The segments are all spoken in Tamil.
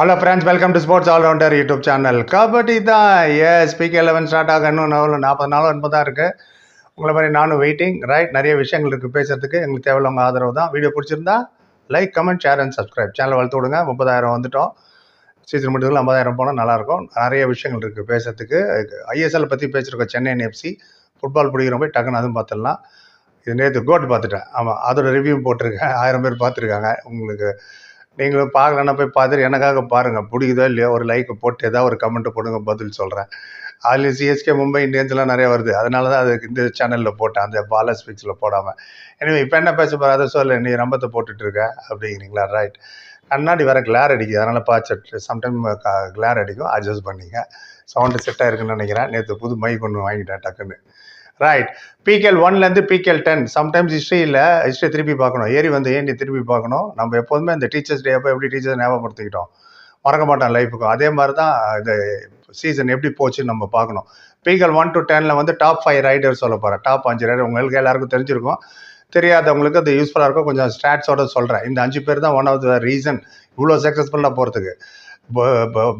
Hello friends welcome to sports all rounder YouTube channel kabaddi தான். எஸ் பிகே லெவன் ஸ்டார்ட் ஆக இன்னும் நாவல் நாற்பது நாளும் என்பது தான் இருக்குது உங்களை மாதிரி நானும் வெயிட்டிங் ரைட் நிறைய விஷயங்கள் இருக்குது பேசுகிறதுக்கு எங்களுக்கு தேவையில்லவங்க ஆதரவு தான். வீடியோ பிடிச்சிருந்தா like comment share and subscribe channel வளர்த்து விடுங்க. முப்பதாயிரம் வந்துட்டோம். சீசன் முடிஞ்சதில் ஐம்பதாயிரம் போனால் நல்லாயிருக்கும் நிறைய விஷயங்கள் இருக்குது பேசுறதுக்கு. ஐஎஸ்எல் பற்றி பேசியிருக்கோம் சென்னை எஃப்சி ஃபுட்பால் பிடிக்கிற போய் டக்குன்னு அதுவும் பார்த்துடலாம். இது நேற்று கோட் பார்த்துட்டேன். ஆமாம் அதோட ரிவ்யூ போட்டிருக்கேன். ஆயிரம் பேர் பார்த்துருக்காங்க. உங்களுக்கு நீங்களும் பார்க்கலன்னா போய் பார்த்துட்டு எனக்காக பாருங்கள் பிடிக்குதோ இல்லையோ ஒரு லைக் போட்டு ஏதாவது ஒரு கமெண்ட்டு போடுங்க பதில் சொல்கிறேன் அதுலேயும் சிஎஸ்கே மும்பை இந்தியன்ஸ்லாம் நிறைய வருது. அதனால தான் அதுக்கு இந்த சேனலில் போட்டேன். அந்த பாலா பிக்ஸில் போடாமல் எனவே இப்போ என்ன பேச போகிற அதை சொல்ல. நீ ரம்பத்தை போட்டுட்டு இருக்க அப்படிங்கிறீங்களா? ரைட் கண்ணாடி வேறு கிளார் அடிக்குது. அதனால் பார்த்து சம்டைம் கிளார் அடிக்கும். அட்ஜஸ்ட் பண்ணிங்க சவுண்டு செட்டாக இருக்குன்னு நினைக்கிறேன். நேற்று புது மைக் ஒன்று வாங்கிட்டேன் டக்குன்னு. ரைட் பிகேல் ஒன்லேருந்து பிகேல் டென் சம்டைம்ஸ் ஹிஸ்ட்ரியில் ஹிஸ்ட்ரி திருப்பி பார்க்கணும். ஏறி வந்து ஏண்டி திருப்பி பார்க்கணும்? நம்ம எப்போதுமே இந்த டீச்சர்ஸ் டே அப்போ எப்படி டீச்சர்ஸ் ஞாபகப்படுத்திக்கிட்டோம்? மறக்க மாட்டோம் லைஃபுக்கும் அதே மாதிரி தான் இந்த சீசன் எப்படி போச்சுன்னு நம்ம பார்க்கணும். பிகேல் ஒன் டு டெனில் வந்து டாப் ஃபைவ் ரைடர் சொல்ல போகிறேன் டாப் அஞ்சு ரைடர் உங்களுக்கு எல்லாருக்கும் தெரிஞ்சிருக்கும். தெரியாதவங்களுக்கு அது யூஸ்ஃபுல்லாக இருக்கும். கொஞ்சம் ஸ்டாட்ஸோட சொல்கிறேன் இந்த அஞ்சு பேர் தான் ஒன் ஆஃப் த ரீசன் இவ்வளோ சக்ஸஸ்ஃபுல்லாக போகிறதுக்கு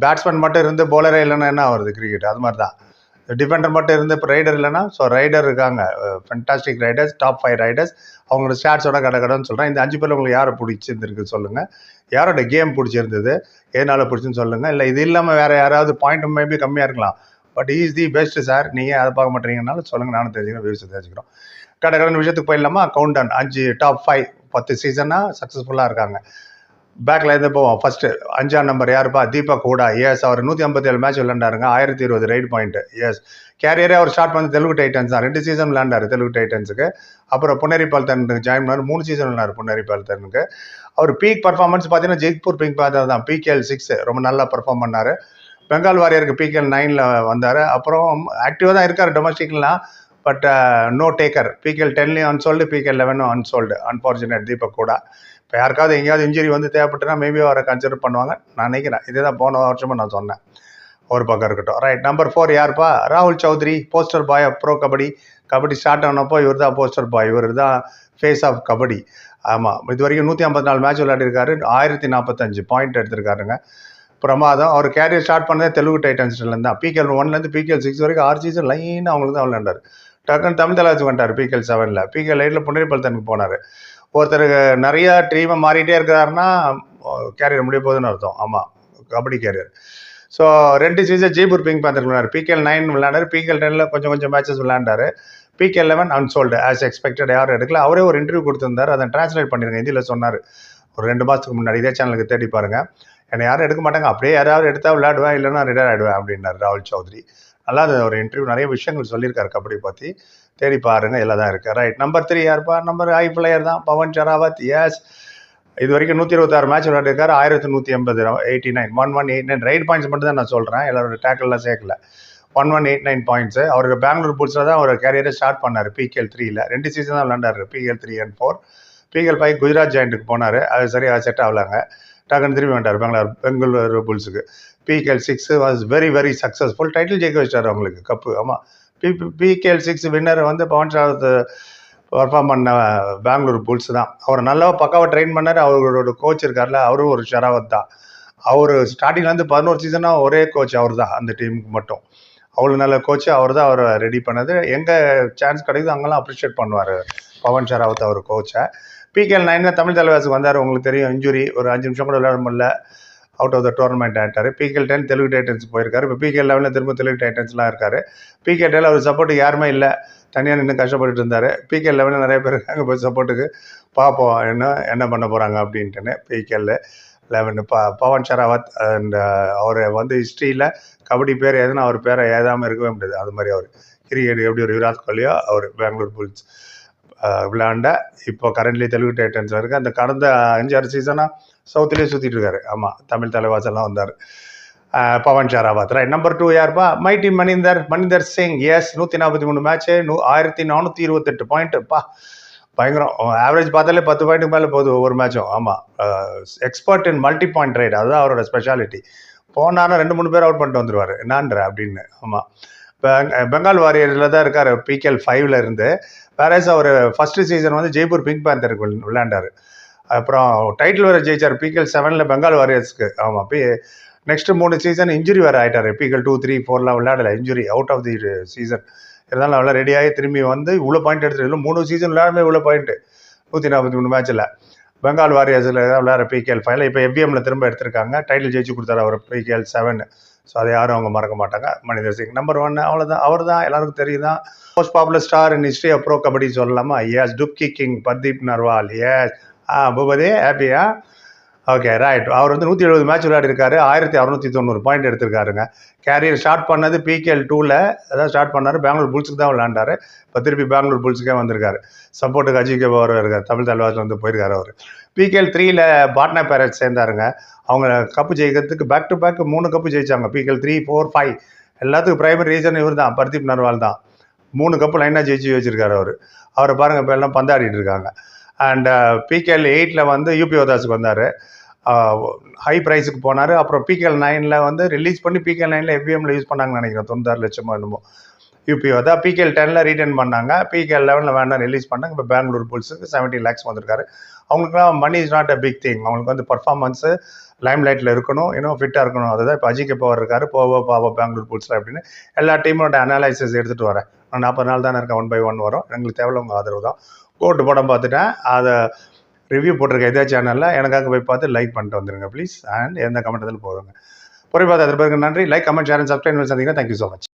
பேட்ஸ்மேன் மட்டும் இருந்து போலரே இல்லைன்னா என்ன ஆகுறது? கிரிக்கெட் அது மாதிரி தான் டிஃபெண்டர் மட்டும் இருந்து இப்போ ரைடர் இல்லைன்னா ஸோ ரைடர் இருக்காங்க. Fantastic raiders top five raiders அவங்களோட ஸ்டாட்ஸோட கடை சொல்கிறேன் இந்த அஞ்சு பேர் உங்களுக்கு யாரை பிடிச்சிருந்துருக்கு சொல்லுங்கள் யாரோட கேம் பிடிச்சிருந்தது எதனால் பிடிச்சுன்னு சொல்லுங்கள் இல்லை இது இல்லாமல் வேறு யாராவது பாயிண்ட் மேபி கம்மியாக இருக்கலாம். But is the best sir நீங்கள் அதை பார்க்க மாட்டீங்கனாலும் சொல்லுங்கள் நானும் தெரிஞ்சுக்கிறேன் வியூஸ் தெரிஞ்சுக்கிறோம். கடை கடன் விஷயத்துக்கு போயிடலாமா? கவுண்ட் டவுன் அஞ்சு டாப் ஃபைவ் பத்து சீசனாக சக்ஸஸ்ஃபுல்லாக இருக்காங்க. பேக்கில் இருந்து போவோம். ஃபர்ஸ்ட் அஞ்சாம் நம்பர் யாருப்பா? தீபக் ஹூடா எஸ் அவர் நூற்றி ஐம்பத்தி ஏழு மேட்ச் விளையாண்டாருங்க. ஆயிரத்தி இருபது ரைட் பாயிண்ட்டு எஸ் கேரியரே அவர் ஸ்டார்ட் பண்ணி தெலுங்கு டைட்டன்ஸ் தான். ரெண்டு சீசன் விளையாண்டாரு தெலுங்கு டைட்டன்ஸுக்கு அப்புறம் புனேரி தன்னுக்கு ஜாயின் பண்ணார். மூணு சீசன் விளாண்டார் புனேரி தன்னுக்கு அவர் பீக் பர்ஃபார்மன்ஸ் பார்த்தீங்கன்னா ஜெய்ப்பூர் பிங்க் பார்த்தது தான். பிகேஎல் சிக்ஸ் ரொம்ப நல்லா பர்ஃபார்ம் பண்ணார். பெங்கால் வாரியருக்கு பிகேஎல் நைனில் வந்தார். அப்புறம் ஆக்டிவாக தான் இருக்கார் டொமஸ்டிக்லாம் பட் நோ டேக்கர் பிகேஎல் டென்லேயும் அன்சோல்டு பிகேஎல் லெவனும் அன்சோல்டு அன்ஃபார்ச்சுனேட் தீபக் கூட. இப்போ யாருக்காவது எங்கேயாவது இன்ஜுரி வந்து தேவைப்பட்டுனா மேபி அவரை கன்சிடர் பண்ணுவாங்க. நான் நினைக்கிறேன். இதே தான் போன வருஷமும் நான் சொன்னேன். ஒரு பக்கம் இருக்கட்டும். ரைட் நம்பர் ஃபோர் யார்ப்பா? ராகுல் Chaudhari poster boy bro kabaddi. Kabaddi start ஆனப்போ இவர் தான் போஸ்டர் பாய் இவர் தான் ஃபேஸ் ஆஃப் கபடி. ஆமாம் இது வரைக்கும் நூற்றி ஐம்பத்தி நாலு மேட்ச் விளையாடிருக்காரு. ஆயிரத்தி நாற்பத்தஞ்சு பாயிண்ட் எடுத்திருக்காருங்க. பிரமாதம். அவர் கேரியர் ஸ்டார்ட் பண்ணதே தெலுங்கு டைட்டன்ஸ்லேருந்து தான். பிகேஎல் ஒன்லேருந்து பிகேஎல் சிக்ஸ் வரைக்கும் ஆறு சீசன் லைனாக அவங்களுக்கு தான் விளையாண்டார். டக்குன்னு தமிழ் தலைவாச்சு வந்துட்டார் பிகேஎல் செவனில் பிகேஎல் எயிட்டில் புனேரி போனார். ஒருத்தருக்கு நிறையா டீமை மாறிட்டே இருக்கிறாருன்னா கேரியர் முடிய போகுதுன்னு அர்த்தம். ஆமாம் கபடி கேரியர் ஸோ ரெண்டு சீசன் ஜெய்ப்பூர் பிங்க் பேந்தர் விளையாடு பிகேஎல் நைன் விளையாண்டார். பிகேஎல் டெனில் கொஞ்சம் கொஞ்சம் matches விளையாண்டார். PK eleven unsold as expected யாரும் எடுக்கல. அவரே ஒரு இன்டர்வியூ கொடுத்துருந்தார். அதை டிரான்ஸ்லேட் பண்ணிருங்க. ஹிந்தியில் சொன்னார். ஒரு ரெண்டு மாதத்துக்கு முன்னாடி இதே சேனலுக்கு தேடி பாருங்கள் என்னை யாரும் எடுக்க மாட்டாங்க. அப்படியே யாராவது எடுத்தால் விளையாடுவேன். இல்லைன்னா ரிட்டையர் ஆகிடுவேன் அப்படின்னாரு ராகுல் சௌத்ரி. அல்லாத ஒரு இன்டர்வியூ நிறைய விஷயங்கள் சொல்லியிருக்காரு கபடி பற்றி தேடி பாருங்க எல்லாம் தான் இருக்குது ரைட் நம்பர் த்ரீ யாருப்பா? நம்பர் ஐ பிளேயர் தான். பவன் ஷராவத். எஸ் இது வரைக்கும் நூற்றி இருபத்தாறு மேட்ச் விளையாடிருக்காரு. ஆயிரத்தி நூற்றி எண்பது eighty nine one one eight nine right points மட்டும் தான் நான் சொல்கிறேன் எல்லாரோட டேக்கல்லாம் சேர்க்கல. One one eight nine points அவருக்கு பெங்களூர் புல்ஸில் தான் அவர் கேரியரை ஸ்டார்ட் பண்ணார். பிகேஎல் த்ரீயில் ரெண்டு சீசன் தான் விளாண்டாரு PKL three and four PKL five Gujarat ஜாயிண்ட்டுக்கு போனார். அது சரியாக செட் ஆகலாங்க. டக்குன்னு திரும்பி வந்துட்டார். Bengaluru Bengaluru புல்ஸுக்கு. PKL six was very very successful title ஜெயிக்க வச்சிட்டார் அவங்களுக்கு கப்பு ஆமாம் பி பிகேஎல் சிக்ஸ் வின்னர் வந்து பவன் ஷராவத் பர்ஃபார்ம் பண்ண பெங்களூர் புல்ஸ் தான். அவர் நல்லா பக்காவாக ட்ரெயின் பண்ணார். அவரோட கோச் இருக்கார்ல அவரும் ஒரு ஷராவத் தான். அவர் ஸ்டார்டிங்லேருந்து பதினோரு சீசனாக ஒரே கோச் அவர் தான் அந்த டீமுக்கு மட்டும். அவ்வளோ நல்ல கோச் அவர் தான் அவரை ரெடி பண்ணது. எங்கே சான்ஸ் கிடைக்குதோ அங்கெல்லாம் அப்ரிஷியேட் பண்ணுவார் பவன் ஷராவத் அவர் கோச்சை பிகேஎல் நைனில் தமிழ் தலைவாசுக்கு வந்தார். உங்களுக்கு தெரியும் இன்ஜுரி ஒரு அஞ்சு நிமிஷம் கூட விளையாட முடியல. அவுட் ஆஃப் த டோர்னமெண்ட் ஆகிட்டார் பிகேஎல் டென் தெலுங்கு டைட்டன்ஸ் போயிருக்காரு. இப்போ பிகேஎல் லெவனில் திரும்ப தெலுங்கு டைட்டன்ஸ்லாம் இருக்கார். பிகே டெல் அவர் சப்போர்ட்டுக்கு யாருமே இல்லை. தனியாக நின்று கஷ்டப்பட்டுட்டு இருந்தார். பிகேஎல் லெவனில் நிறைய பேர் இருக்காங்க போய் சப்போர்ட்டுக்கு பார்ப்போம் என்ன என்ன பண்ண போகிறாங்க அப்படின்ட்டுன்னு பிகேஎல் லெவன் ப பவன் ஷராவத் அண்ட் uh, அவர் வந்து ஹிஸ்ட்ரியில் கபடி பேர் எதுனா அவர் பேரை ஏதாமல் இருக்கவே முடியாது. அது மாதிரி அவர். கிரிக்கெட் எப்படி ஒரு விராட் கோலியோ அவர் பெங்களூர் புல்ஸ் விளையாண்ட இப்போ கரண்ட்லி தெலுங்கு டைட்டன்ஸ் இருக்குது அந்த கடந்த அஞ்சாறு சீசனாக சவுத்துலேயே சுற்றிட்டு இருக்காரு. ஆமாம் தமிழ் தலைவாசெல்லாம் வந்தார். பவன் ஷராவத். நம்பர் டூ யார்ப்பா? மைட்டி மணிந்தர் மணிந்தர் சிங் எஸ் நூற்றி நாற்பத்தி மூணு மேட்ச்சு நூ ஆயிரத்தி நானூற்றி இருபத்தெட்டு பாயிண்ட்டுப்பா பயங்கரம். ஆவரேஜ் பார்த்தாலே பத்து பாயிண்ட்டுக்கு மேலே போகுது ஒவ்வொரு மேட்சும் ஆமாம் expert in multi point right அதுதான் அவரோட ஸ்பெஷாலிட்டி போனாலும் ரெண்டு மூணு பேர் அவுட் பண்ணிட்டு வந்துடுவார் என்னான்ற அப்படின்னு. ஆமாம் பெங்கால் வாரியரில் தான் இருக்கார். பிகேஎல் ஃபைவ்ல இருந்து. வேறஸ் அவர் ஃபர்ஸ்ட் சீசன் வந்து ஜெய்ப்பூர் பிங்க் பேந்தருக்கு விளையாண்டார் அப்புறம் டைட்டில் வேறு ஜெயிச்சார். பிகேஎல் செவனில் பெங்கால் வாரியர்ஸ்க்கு ஆமாம் பி நெக்ஸ்ட் மூணு சீசன் இன்ஜுரி வேறு ஆகிட்டார் பிகேஎல் டூ த்ரீ ஃபோர்லாம் விளையாடலை. Injury out of the season இருந்தாலும் நல்லா ரெடியாகி திரும்பி வந்து இவ்வளோ பாயிண்ட் எடுத்துருக்கோம் மூணு சீசன் விளையாடமே இவ்வளோ பாயிண்ட்டு நூற்றி நாற்பத்தி மூணு மேட்ச்சில் பெங்கால் வாரியர்ஸில் தான் விளையாடுற பிகேஎல் ஃபைனல் இப்போ எவ்விஎம்மில் திரும்ப எடுத்திருக்காங்க. டைட்டில் ஜெயிச்சு கொடுத்தாரு அவர் பிகேஎல் செவன் ஸோ அதை யாரும் அவங்க மறக்க மாட்டாங்க. மனிதர் சிங் நம்பர் ஒன் அவ்வளோதான் அவர் தான் எல்லாருக்கும் தெரியுதான். Most popular star in history அப்ரோ கபடி சொல்லலாமா? Yes Dubki king Pardeep Narwal yes ஆ பூபதி ஹாப்பியா ஓகே ரைட் அவர் வந்து நூற்றி எழுபது மேட்ச் விளையாடிருக்காரு. ஆயிரத்தி அறநூற்றி தொண்ணூறு பாயிண்ட் எடுத்திருக்காருங்க. கேரியர் ஸ்டார்ட் பண்ணது பிகேஎல் டூவில் அதான் ஸ்டார்ட் பண்ணார். பெங்களூர் புல்ஸுக்கு தான் விளையாண்டார். இப்போ திருப்பி பெங்களூர் புல்ஸுக்கே வந்திருக்காரு. சப்போர்ட்டுக்கு அஜிகே போவார் இருக்கார். தமிழ் தலைவாசில் வந்து போயிருக்காரு அவர். பிகேஎல் த்ரீயில் பாட்னா பேரட் சேர்ந்தாருங்க. அவங்க கப்பு ஜெயிக்கிறதுக்கு பேக் டு பேக் மூணு கப்பு ஜெயிச்சாங்க. பிகல் த்ரீ ஃபோர் ஃபைவ் எல்லாத்துக்கும் பிரைமரி ரீசன் இவர் தான் பர்தீப் நர்வால் தான். மூணு கப்பு லைனாக ஜெயிச்சு வச்சுருக்காரு அவர். அவரை பாருங்கள் இப்போ எல்லாம் பந்தாடிட்டு இருக்காங்க. அண்ட் பிகேஎல் எயிட்டில் வந்து யூபி ஓதாஸுக்கு வந்தார். ஹை ப்ரைஸுக்கு போனார். அப்புறம் பிகேஎல் நைனில் வந்து ரிலீஸ் பண்ணி பிகேஎல் நைனில் எஃபிஎம்ல யூஸ் பண்ணாங்கன்னு நினைக்கிறேன். தொண்ணூத்தாறு லட்சமோ என்னமோ. யூபிஓ தான் பிகேஎல் டெனில் ரீட்டர்ன் பண்ணாங்க. பிகேஎல் லெவனில் வேண்டாம் ரிலீஸ் பண்ணாங்க இப்போ பெங்களூர் புல்ஸுக்கு செவன்ட்டி லேக்ஸ் வந்திருக்காரு. அவங்களுக்குலாம் money is not a big thing அவங்களுக்கு வந்து பர்ஃபார்மன்ஸு லைம் லைட்டில் இருக்கணும். இன்னும் ஃபிட்டாக இருக்கணும். அதுதான் இப்போ அஜிகே பவர் இருக்காரு. போவோ பாவோ பெங்களூர் புல்ஸில் அப்படின்னு. எல்லா டீமோட அனாலிசிஸ் எடுத்துகிட்டு வரேன். நான் நாற்பது நாள் தானே இருக்கேன். ஒன் பை ஒன் வரும். எங்களுக்கு தேவையில்ல உங்கள் ஆதரவு தான். கோட்டு படம் பார்த்துட்டேன். அதை ரிவ்யூ போட்டிருக்க இதே சேனலில் எனக்காக போய் பார்த்து லைக் பண்ணிட்டு வந்துடுங்க ப்ளீஸ் அண்ட் எந்த கமெண்ட் போதுங்க. பொறுப்பாக பார்த்து அதற்கு பிறகு நன்றி. Like comment share and subscribe சந்திங்கன்னா thank you so much